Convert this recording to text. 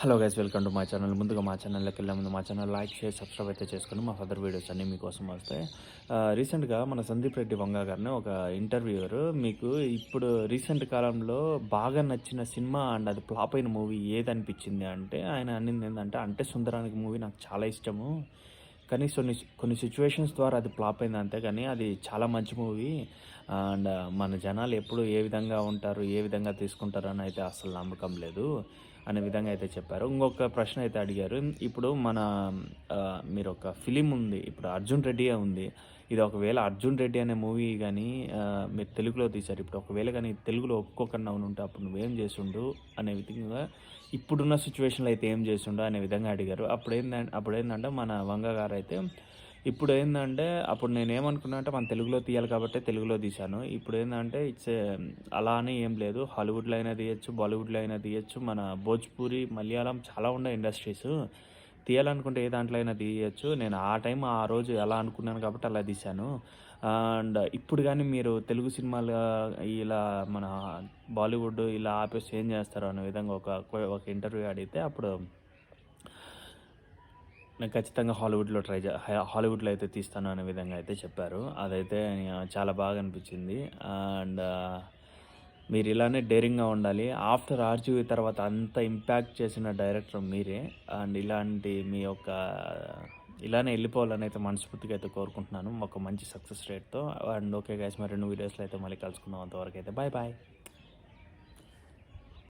Hello guys welcome to మా channel. ముందుగా మా ఛానల్లోకి వెళ్ళే ముందు మా ఛానల్ లైక్ షేర్ సబ్స్క్రైబ్ అయితే చేసుకుని మా ఫదర్ వీడియోస్ అన్నీ మీకోసం వస్తాయి. రీసెంట్గా మన సందీప్ రెడ్డి వంగ గారిని ఒక ఇంటర్వ్యూవర్ మీకు ఇప్పుడు రీసెంట్ కాలంలో బాగా నచ్చిన సినిమా అండ్ అది ఫ్లాప్ అయిన మూవీ ఏది అనిపించింది అంటే ఆయన అన్నింది ఏంటంటే అంటే సుందరానికి మూవీ నాకు చాలా ఇష్టము. కానీ కొన్ని కొన్ని సిచ్యువేషన్స్ ద్వారా అది ఫ్లాప్ అయింది అంతే కానీ అది చాలా మంచి మూవీ అండ్ మన జనాలు ఎప్పుడు ఏ విధంగా ఉంటారు ఏ విధంగా తీసుకుంటారు అని అయితే అసలు నమ్మకం లేదు అనే విధంగా అయితే చెప్పారు. ఇంకొక ప్రశ్న అయితే అడిగారు. ఇప్పుడు మన మీరు ఒక ఫిలిం ఉంది ఇప్పుడు అర్జున్ రెడ్డి ఉంది. ఇది ఒకవేళ అర్జున్ రెడ్డి అనే మూవీ కానీ మీరు తెలుగులో తీశారు. ఇప్పుడు ఒకవేళ కానీ తెలుగులో ఒప్పుకోకుండా ఉంటే అప్పుడు నువ్వేం చేసిండు అనే విధంగా ఇప్పుడున్న సిచ్యువేషన్లో అయితే ఏం చేసిండు అనే విధంగా అడిగారు. అప్పుడు ఏంటంటే అప్పుడు ఏంటంటే మన వంగ గారు అయితే ఇప్పుడు ఏంటంటే అప్పుడు నేను ఏమనుకున్నా అంటే మన తెలుగులో తీయాలి కాబట్టి తెలుగులో తీశాను. ఇప్పుడు ఏంటంటే ఇట్స్ అలా అని ఏం లేదు. హాలీవుడ్లో అయినా తీయచ్చు బాలీవుడ్లో అయినా తీయచ్చు. మన భోజ్పూరి మలయాళం చాలా ఉన్నాయి ఇండస్ట్రీస్ తీయాలనుకుంటే ఏ దాంట్లో అయినా తీయచ్చు. నేను ఆ టైం ఆ రోజు ఎలా అనుకున్నాను కాబట్టి అలా తీశాను. అండ్ ఇప్పుడు కానీ మీరు తెలుగు సినిమాలు ఇలా మన బాలీవుడ్ ఇలా ఆపేసి ఏం చేస్తారు అనే విధంగా ఒక ఒక ఇంటర్వ్యూ అడిగితే అప్పుడు నేను ఖచ్చితంగా హాలీవుడ్లో ట్రై చే హాలీవుడ్లో అయితే తీస్తాను అనే విధంగా అయితే చెప్పారు. అదైతే చాలా బాగా అనిపించింది. అండ్ మీరు ఇలానే డేరింగ్గా ఉండాలి. ఆఫ్టర్ ఆర్జీవి తర్వాత అంత ఇంపాక్ట్ చేసిన డైరెక్టర్ మీరే. అండ్ ఇలాంటి మీ యొక్క ఇలానే వెళ్ళిపోవాలని అయితే మనస్ఫూర్తిగా అయితే కోరుకుంటున్నాను. ఒక మంచి సక్సెస్ రేట్తో. అండ్ ఓకే గైస్ మరి రెండు వీడియోస్లో అయితే మళ్ళీ కలుసుకుందాం అంతవరకు అయితే. Bye bye.